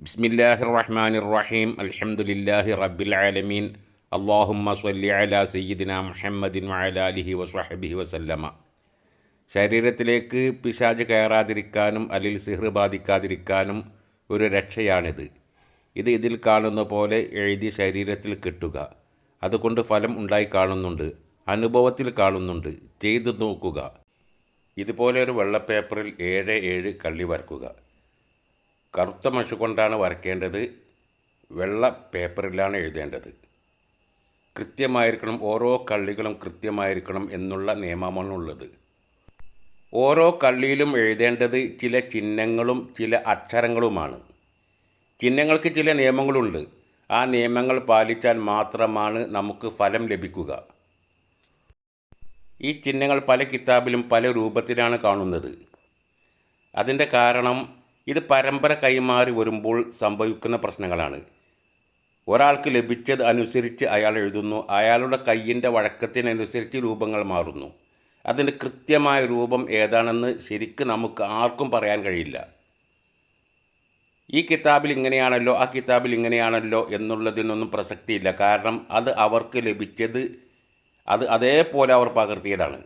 ബിസ്മില്ലാഹിർ റഹ്മാൻ റഹീം അൽഹംദുലില്ലാഹി റബ്ബിൽ ആലമീൻ അള്ളാഹുമ്മ സല്ലി അലാ സയ്യിദിന മുഹമ്മദിൻ വഅലാലിഹി വസ്വഹബിഹി വസല്ലമ. ശരീരത്തിലേക്ക് പിശാജ് കയറാതിരിക്കാനും അലിൽ സിഹ്ർ ബാധിക്കാതിരിക്കാനും ഒരു രക്ഷയാണിത്. ഇത് ഇതിൽ കാണുന്ന പോലെ എഴുതി ശരീരത്തിൽ കെട്ടുക. അതുകൊണ്ട് ഫലം ഉണ്ടായി കാണുന്നുണ്ട്. അനുഭവത്തിൽ കാണുന്നുണ്ട്. ചെയ്തു നോക്കുക. ഇതുപോലെ ഒരു വെള്ളപ്പേപ്പറിൽ ഏഴ് ഏഴ് കള്ളി വരക്കുക. കറുത്ത മഷി കൊണ്ടാണ് വരയ്ക്കേണ്ടത്. വെള്ള പേപ്പറിലാണ് എഴുതേണ്ടത്. കൃത്യമായിരിക്കണം ഓരോ കള്ളികളും കൃത്യമായിരിക്കണം എന്നുള്ള നിയമമാണുള്ളത് ഓരോ കള്ളിയിലും എഴുതേണ്ടത് ചില ചിഹ്നങ്ങളും ചില അക്ഷരങ്ങളുമാണ്. ചിഹ്നങ്ങൾക്ക് ചില നിയമങ്ങളുണ്ട്. ആ നിയമങ്ങൾ പാലിച്ചാൽ മാത്രമാണ് നമുക്ക് ഫലം ലഭിക്കുക. ഈ ചിഹ്നങ്ങൾ പല കിതാബിലും പല രൂപത്തിലാണ് കാണുന്നത്. അതിന്റെ കാരണം ഇത് പരമ്പര കൈമാറി വരുമ്പോൾ സംഭവിക്കുന്ന പ്രശ്നങ്ങളാണ്. ഒരാൾക്ക് ലഭിച്ചത് അനുസരിച്ച് അയാൾ എഴുതുന്നു അയാളുടെ കയ്യിന്റെ വഴക്കത്തിനനുസരിച്ച് രൂപങ്ങൾ മാറുന്നു. അതിന് കൃത്യമായ രൂപം ഏതാണെന്ന് ശരിക്ക് നമുക്ക് ആർക്കും പറയാൻ കഴിയില്ല. ഈ കിതാബിൽ ഇങ്ങനെയാണല്ലോ ആ കിതാബിൽ ഇങ്ങനെയാണല്ലോ എന്നുള്ളതിനൊന്നും പ്രസക്തിയില്ല. കാരണം അത് അവർക്ക് ലഭിച്ചത് അത് അതേപോലെ അവർ പകർത്തിയതാണ്.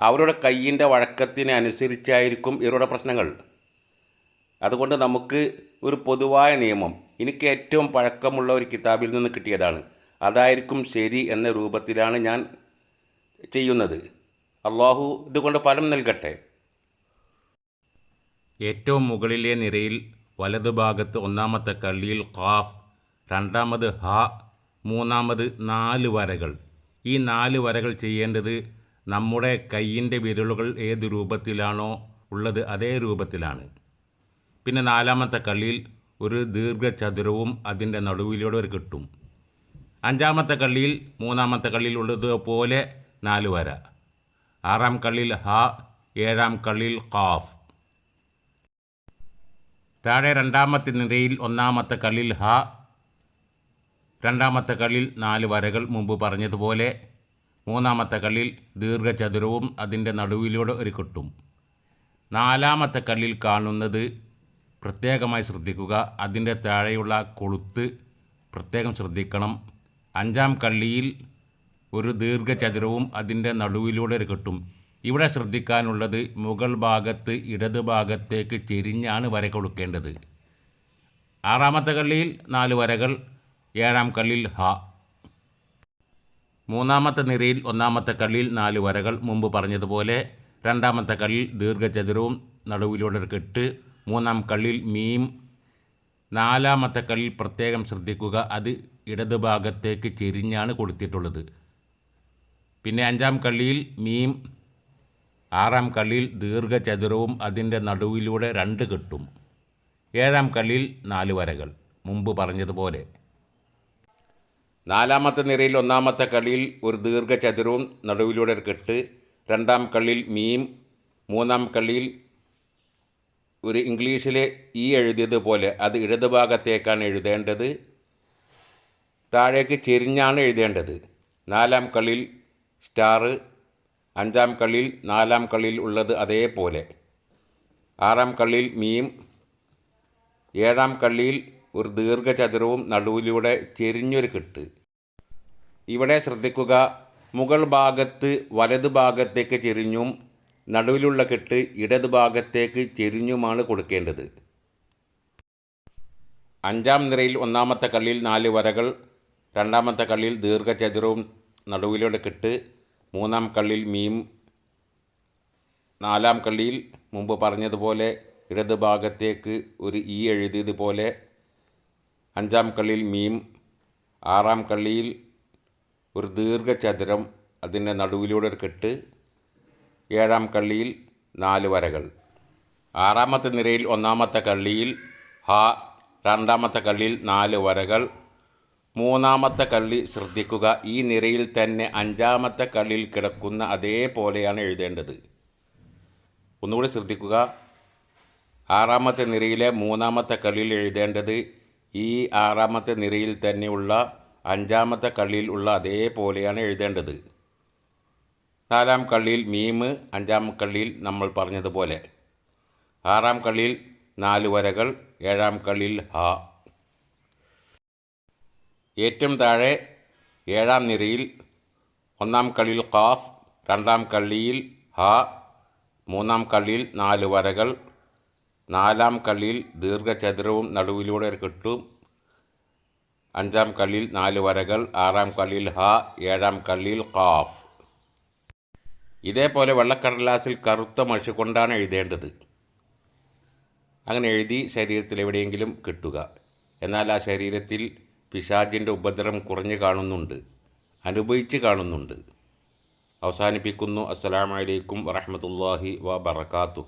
അവരുടെ കയ്യിന്റെ വഴക്കത്തിനനുസരിച്ചായിരിക്കും ഇവരുടെ പ്രശ്നങ്ങൾ. അതുകൊണ്ട് നമുക്ക് ഒരു പൊതുവായ നിയമം എനിക്ക് ഏറ്റവും പഴക്കമുള്ള ഒരു കിതാബിൽ നിന്ന് കിട്ടിയതാണ്. അതായിരിക്കും ശരി എന്ന രൂപത്തിലാണ് ഞാൻ ചെയ്യുന്നത്. അള്ളാഹു ഇതുകൊണ്ട് ഫലം നൽകട്ടെ. ഏറ്റവും മുകളിലെ നിരയിൽ വലതുഭാഗത്ത് ഒന്നാമത്തെ കള്ളിയിൽ ഖാഫ് രണ്ടാമത് ഹ മൂന്നാമത് നാല് വരകൾ. ഈ നാല് വരകൾ ചെയ്യേണ്ടത് നമ്മുടെ കയ്യിന്റെ വിരലുകൾ ഏത് രൂപത്തിലാണോ ഉള്ളത് അതേ രൂപത്തിലാണ്. പിന്നെ നാലാമത്തെ കള്ളിയിൽ ഒരു ദീർഘചതുരവും അതിന്റെ നടുവിലൂടെ ഒരു കിട്ടും. അഞ്ചാമത്തെ കള്ളിയിൽ മൂന്നാമത്തെ കള്ളിയിൽ ഉള്ളതുപോലെ നാല് വര. ആറാം കള്ളിയിൽ ഹ ഏഴാം കള്ളിയിൽ ഖാഫ്. താഴെ രണ്ടാമത്തെ നിരയിൽ ഒന്നാമത്തെ കള്ളിയിൽ ഹ രണ്ടാമത്തെ കള്ളിൽ നാല് വരകൾ മുമ്പ് പറഞ്ഞതുപോലെ മൂന്നാമത്തെ കള്ളിൽ ദീർഘചതുരവും അതിന്റെ നടുവിലൂടെ ഒരു കിട്ടും. നാലാമത്തെ കള്ളിൽ കാണുന്നത് പ്രത്യേകമായി ശ്രദ്ധിക്കുക. അതിന്റെ താഴെയുള്ള കൊളുത്ത് പ്രത്യേകം ശ്രദ്ധിക്കണം. അഞ്ചാം കള്ളിയിൽ ഒരു ദീർഘചതുരവും അതിന്റെ നടുവിലൂടെ ഒരു കിട്ടും. ഇവിടെ ശ്രദ്ധിക്കാനുള്ളത് മുകൾ ഭാഗത്ത് ഇടത് ഭാഗത്തേക്ക് ചെരിഞ്ഞാണ് വര കൊടുക്കേണ്ടത്. ആറാമത്തെ കള്ളിയിൽ നാല് വരകൾ ഏഴാം കള്ളിയിൽ ഹ. മൂന്നാമത്തെ നിരയിൽ ഒന്നാമത്തെ കള്ളിയിൽ നാല് വരകൾ മുമ്പ് പറഞ്ഞതുപോലെ രണ്ടാമത്തെ കള്ളിയിൽ ദീർഘചതുരവും നടുവിലൂടെ കെട്ട് മൂന്നാം കള്ളിൽ മീം നാലാമത്തെ കള്ളിൽ പ്രത്യേകം ശ്രദ്ധിക്കുക. അത് ഇടത് ഭാഗത്തേക്ക് ചെരിഞ്ഞാണ് കൊടുത്തിട്ടുള്ളത് പിന്നെ അഞ്ചാം കള്ളിയിൽ മീം ആറാം കള്ളിയിൽ ദീർഘചതുരവും അതിന്റെ നടുവിലൂടെ രണ്ട് കെട്ടും. ഏഴാം കള്ളിയിൽ നാല് വരകൾ മുമ്പ് പറഞ്ഞതുപോലെ. നാലാമത്തെ നിരയിൽ ഒന്നാമത്തെ കള്ളിയിൽ ഒരു ദീർഘചതുരവും നടുവിലൂടെ കെട്ട്. രണ്ടാം കള്ളിയിൽ മീം മൂന്നാം കളിയിൽ ഒരു ഇംഗ്ലീഷിലെ ഈ എഴുതിയതുപോലെ അത് ഇടതുഭാഗത്തേക്കാണ് എഴുതേണ്ടത് താഴേക്ക് ചെരിഞ്ഞാണ് എഴുതേണ്ടത്. നാലാം കള്ളിൽ സ്റ്റാർ അഞ്ചാം കള്ളിൽ നാലാം കള്ളിൽ ഉള്ളത് അതേപോലെ. ആറാം കള്ളിൽ മീം ഏഴാം കള്ളിയിൽ ഒരു ദീർഘചതുരവും നടുവിലൂടെ ചെരിഞ്ഞൊരു കെട്ട്. ഇവിടെ ശ്രദ്ധിക്കുക മുകൾ ഭാഗത്ത് വലതു ഭാഗത്തേക്ക് ചെരിഞ്ഞും നടുവിലുള്ള കെട്ട് ഇടത് ഭാഗത്തേക്ക് ചെരിഞ്ഞുമാണ് കൊടുക്കേണ്ടത്. അഞ്ചാം നിരയിൽ ഒന്നാമത്തെ കള്ളിയിൽ നാല് വരകൾ രണ്ടാമത്തെ കള്ളിയിൽ ദീർഘചതുരവും നടുവിലൂടെ കെട്ട് മൂന്നാം കള്ളിയിൽ മീം നാലാം കള്ളിയിൽ മുമ്പ് പറഞ്ഞതുപോലെ ഇടതുഭാഗത്തേക്ക് ഒരു ഈ എഴുതിയതുപോലെ അഞ്ചാം കള്ളിയിൽ മീം ആറാം കള്ളിയിൽ ഒരു ദീർഘചതുരം അതിന്റെ നടുവിലൂടെ ഒരു കെട്ട് ഏഴാം കള്ളിയിൽ നാല് വരകൾ. ആറാമത്തെ നിരയിൽ ഒന്നാമത്തെ കള്ളിയിൽ ഹ രണ്ടാമത്തെ കള്ളിയിൽ നാല് വരകൾ. മൂന്നാമത്തെ കള്ളി ശ്രദ്ധിക്കുക ഈ നിരയിൽ തന്നെ അഞ്ചാമത്തെ കള്ളിയിൽ കിടക്കുന്ന അതേപോലെയാണ് എഴുതേണ്ടത്. ഒന്നുകൂടി ശ്രദ്ധിക്കുക ആറാമത്തെ നിരയിലെ മൂന്നാമത്തെ കള്ളിയിൽ എഴുതേണ്ടത് ഈ ആറാമത്തെ നിരയിൽ തന്നെയുള്ള അഞ്ചാമത്തെ കള്ളിയിൽ ഉള്ള അതേപോലെയാണ് എഴുതേണ്ടത്. നാലാം കള്ളിയിൽ മീമ് അഞ്ചാം കള്ളിയിൽ നമ്മൾ പറഞ്ഞതുപോലെ. ആറാം കള്ളിയിൽ നാല് വരകൾ ഏഴാം കള്ളിയിൽ ഹ. ഏറ്റവും താഴെ ഏഴാം നിരയിൽ ഒന്നാം കള്ളിയിൽ കാഫ് രണ്ടാം കള്ളിയിൽ ഹ മൂന്നാം കള്ളിയിൽ നാല് വരകൾ നാലാം കള്ളിയിൽ ദീർഘചതുരവും നടുവിലൂടെ കിട്ടും അഞ്ചാം കള്ളിയിൽ നാല് വരകൾ ആറാം കള്ളിയിൽ ഹ ഏഴാം കള്ളിയിൽ ഖാഫ്. ഇതേപോലെ വെള്ളക്കടലാസിൽ കറുത്ത മഷി കൊണ്ടാണ് എഴുതേണ്ടത്. അങ്ങനെ എഴുതി ശരീരത്തിൽ എവിടെയെങ്കിലും കിട്ടുക. എന്നാൽ ആ ശരീരത്തിൽ പിശാജിന്റെ ഉപദ്രവം കുറഞ്ഞു കാണുന്നുണ്ട്. അനുഭവിച്ച് കാണുന്നുണ്ട്. അവസാനിപ്പിക്കുന്നു. അസ്സലാമലൈക്കും വറഹമത്തല്ലാഹി വ ബർക്കാത്തു